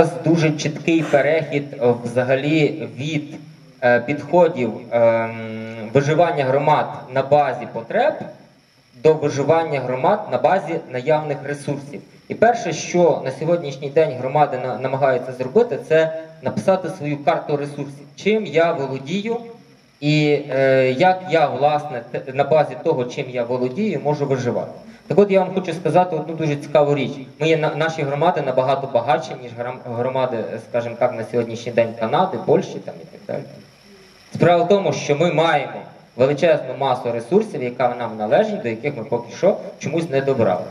нас дуже чіткий перехід е, взагалі від е, підходів ем, виживання громад на базі потреб до виживання громад на базі наявних ресурсів. І перше, що на сьогоднішній день громади на- намагаються зробити, це написати свою карту ресурсів, чим я володію, і е, як я власне на базі того, чим я володію, можу виживати. Так от я вам хочу сказати одну дуже цікаву річ. Ми наші громади набагато багатші, ніж громади, е, скажімо так, на сьогоднішній день Канади, Польщі там і так далі. Справа в тому, що ми маємо величезну масу ресурсів, яка нам належить, до яких ми поки що чомусь не добралися.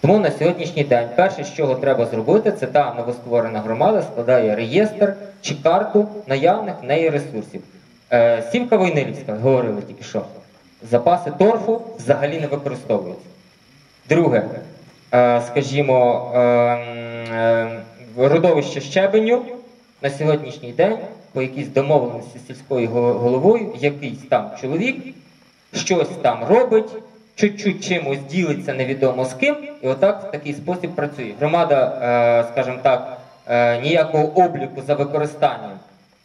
Тому на сьогоднішній день перше, з чого треба зробити, це та новостворена громада складає реєстр чи карту наявних в неї ресурсів. Е, Сівка Войнилівська, говорили тільки що, запаси торфу взагалі не використовуються. Друге, е, скажімо, е, е, родовище щебеню на сьогоднішній день по якійсь домовленості з сільською головою, якийсь там чоловік щось там робить, чуть-чуть чимось ділиться невідомо з ким, і отак в такий спосіб працює. Громада, е, скажімо так, е, ніякого обліку за використанням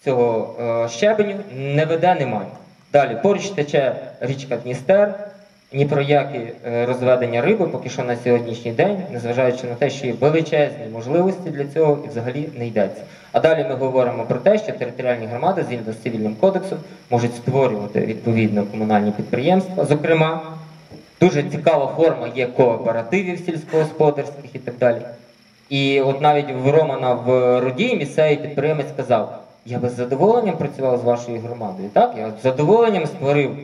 цього щебеню не веде, немає. Далі поруч тече річка Дністер. Ні про які е, розведення риби поки що на сьогоднішній день, незважаючи на те, що є величезні можливості для цього і взагалі не йдеться. А далі ми говоримо про те, що територіальні громади згідно з цивільним кодексом можуть створювати відповідно комунальні підприємства. Зокрема, дуже цікава форма є кооперативів сільськогосподарських і так далі. І от навіть в Романа в Рудії місцевий підприємець сказав: я би з задоволенням працював з вашою громадою. Так, я з задоволенням створив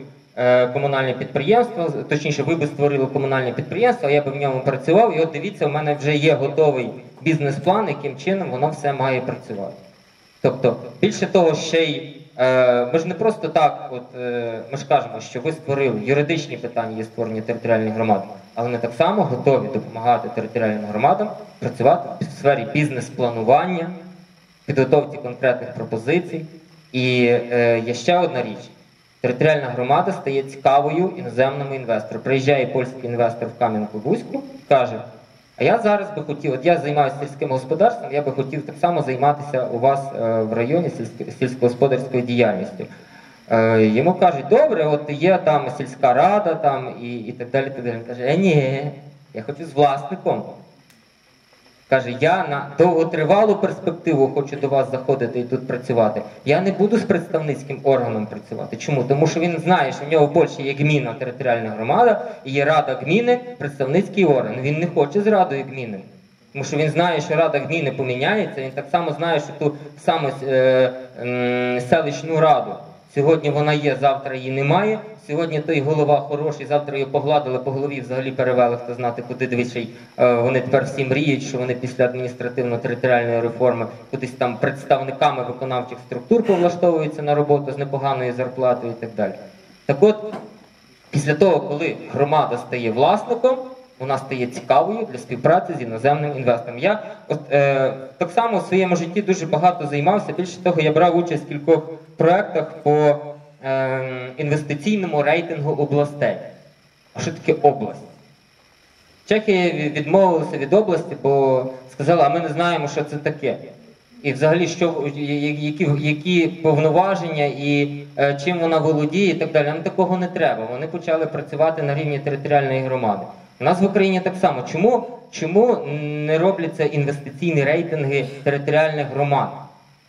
комунальне підприємство, точніше, ви би створили комунальне підприємство, а я би в ньому працював. І от дивіться, у мене вже є готовий бізнес-план, яким чином воно все має працювати. Тобто, більше того, ще й е, ми ж не просто так, от е, ми ж кажемо, що ви створили юридичні питання є створення територіальних громад, але ми так само готові допомагати територіальним громадам працювати в сфері бізнес-планування, підготовці конкретних пропозицій. І е, є ще одна річ. Територіальна громада стає цікавою іноземному інвестору. Приїжджає польський інвестор в Кам'янку-Бузьку, каже: а я зараз би хотів, от я займаюся сільським господарством, я би хотів так само займатися у вас е, в районі сільсько- сільськогосподарською діяльністю. Е, йому кажуть, добре, от є там сільська рада там і, і так далі. Так далі. Він каже, е, ні, я хочу з власником. Каже, я на довготривалу перспективу хочу до вас заходити і тут працювати. Я не буду з представницьким органом працювати. Чому? Тому що він знає, що в нього більше є гміна, територіальна громада, і є рада гміни, представницький орган. Він не хоче з радою гміни. Тому що він знає, що рада гміни поміняється, він так само знає, що ту саму е, м, селищну раду. Сьогодні вона є, завтра її немає. Сьогодні той голова хороший, завтра його погладили по голові, взагалі перевели, хто знати, куди дивиший. Вони тепер всі мріють, що вони після адміністративно-територіальної реформи кудись там представниками виконавчих структур повлаштовуються на роботу з непоганою зарплатою і так далі. Так от, після того, коли громада стає власником, вона стає цікавою для співпраці з іноземним інвестором. Я от, е, так само в своєму житті дуже багато займався. Більше того, я брав участь в кількох проєктах по е, інвестиційному рейтингу областей. А що таке область? Чехія ві- відмовилася від області, бо сказала, а ми не знаємо, що це таке. І взагалі, що, які, які повноваження і е, чим вона володіє і так далі. Нам такого не треба. Вони почали працювати на рівні територіальної громади. У нас в Україні так само. Чому, чому не робляться інвестиційні рейтинги територіальних громад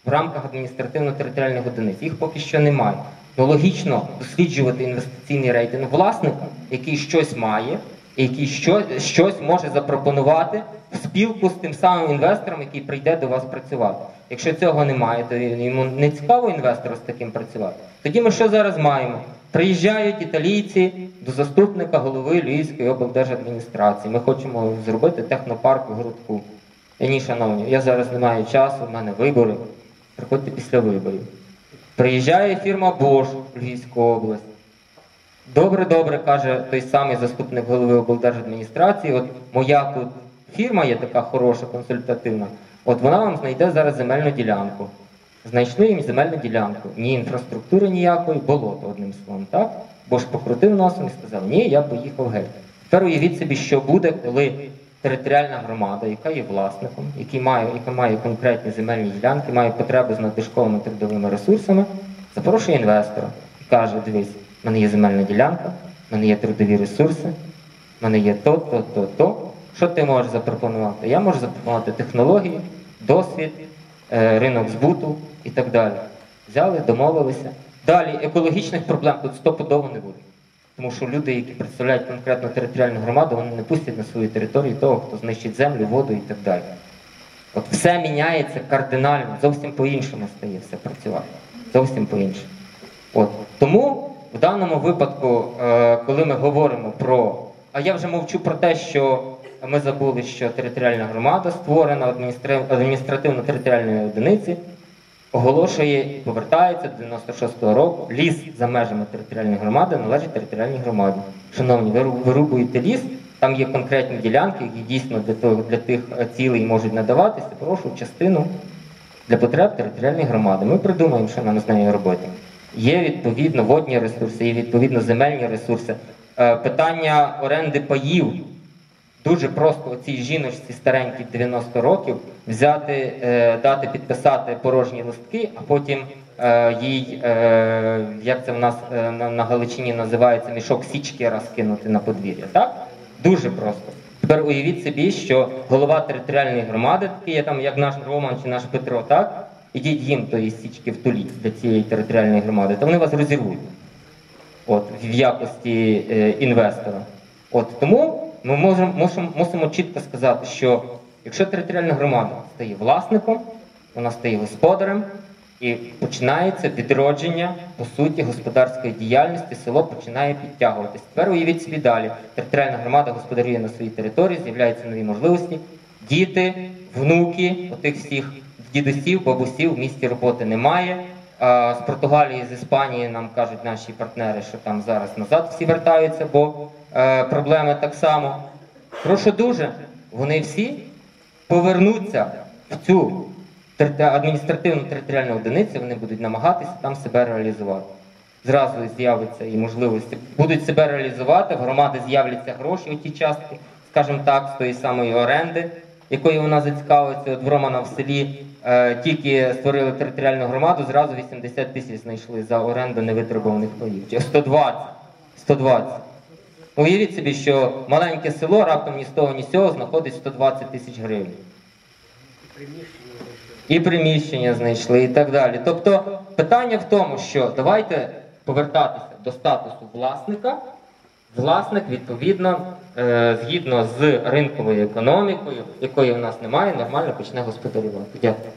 в рамках адміністративно-територіальних одиниць? Їх поки що немає. Ну логічно досліджувати інвестиційний рейтинг власника, який щось має, який що, щось може запропонувати в спілку з тим самим інвестором, який прийде до вас працювати. Якщо цього немає, то йому не цікаво інвестору з таким працювати. Тоді ми що зараз маємо? Приїжджають італійці до заступника голови Львівської облдержадміністрації. Ми хочемо зробити технопарк в Грудку. Я ні, шановні, я зараз не маю часу, в мене вибори. Приходьте після виборів. Приїжджає фірма Bosch в Львівську область. Добре, добре, каже той самий заступник голови облдержадміністрації. От моя тут фірма є така хороша, консультативна. От вона вам знайде зараз земельну ділянку. Знайшли їм земельну ділянку. Ні інфраструктури ніякої, болото, одним словом, так? Бо ж покрутив носом і сказав, ні, я поїхав геть. Тепер уявіть собі, що буде, коли територіальна громада, яка є власником, який має, яка має конкретні земельні ділянки, має потребу з надлишковими трудовими ресурсами, запрошує інвестора і каже: дивись, в мене є земельна ділянка, в мене є трудові ресурси, в мене є то, то, то, то. Що ти можеш запропонувати? Я можу запропонувати технології, досвід, ринок збуту і так далі. Взяли, домовилися. Далі екологічних проблем тут стопудово не буде. Тому що люди, які представляють конкретно територіальну громаду, вони не пустять на свою територію того, хто знищить землю, воду і так далі. От все міняється кардинально, зовсім по-іншому стає все працювати. Зовсім по-іншому. От. Тому в даному випадку, е, коли ми говоримо про. А я вже мовчу про те, що ми забули, що територіальна громада створена адміністративно-територіальної одиниці, оголошує і повертається до 96-го року. Ліс за межами територіальної громади належить територіальній громаді. Шановні, ви вирубуєте ліс, там є конкретні ділянки, які дійсно для, того, для тих е, цілей можуть надаватися. Прошу частину для потреб територіальної громади. Ми придумаємо, що нам з нею робити. Є відповідно водні ресурси, є відповідно земельні ресурси. Е, Питання оренди паїв. Дуже просто оцій жіночці старенькій 90 років взяти, е, дати підписати порожні листки, а потім е, їй, е, як це в нас на, Галичині називається, мішок січки розкинути на подвір'я. Так? Дуже просто. Тепер уявіть собі, що голова територіальної громади, такий там, як наш Роман чи наш Петро, так? Ідіть їм тої січки втуліть для цієї територіальної громади, то вони вас розірвуть от, в якості інвестора. От, тому ми можемо, мусимо, мусимо чітко сказати, що якщо територіальна громада стає власником, вона стає господарем і починається відродження, по суті, господарської діяльності, село починає підтягуватись. Тепер уявіть собі далі. Територіальна громада господарює на своїй території, з'являються нові можливості. Діти, внуки, отих всіх дідусів, бабусів в місті роботи немає. З Португалії, з Іспанії нам кажуть наші партнери, що там зараз назад всі вертаються, бо е, проблеми так само. Прошу дуже, вони всі повернуться в цю адміністративну територіальну одиницю, вони будуть намагатися там себе реалізувати. Зразу з'явиться і можливості. Будуть себе реалізувати, в громади з'являться гроші у ті частки, скажімо так, з тої самої оренди, якої вона зацікавиться. От в Романа в селі е, тільки створили територіальну громаду, зразу 80 тисяч знайшли за оренду невитребуваних паїв. 120. 120. Ну, Уявіть собі, що маленьке село раптом ні з того, ні з цього знаходить 120 тисяч гривень. І приміщення знайшли, і так далі. Тобто питання в тому, що давайте повертатися до статусу власника. Власник, відповідно, е, згідно з ринковою економікою, якої в нас немає, нормально почне господарювати. Дякую.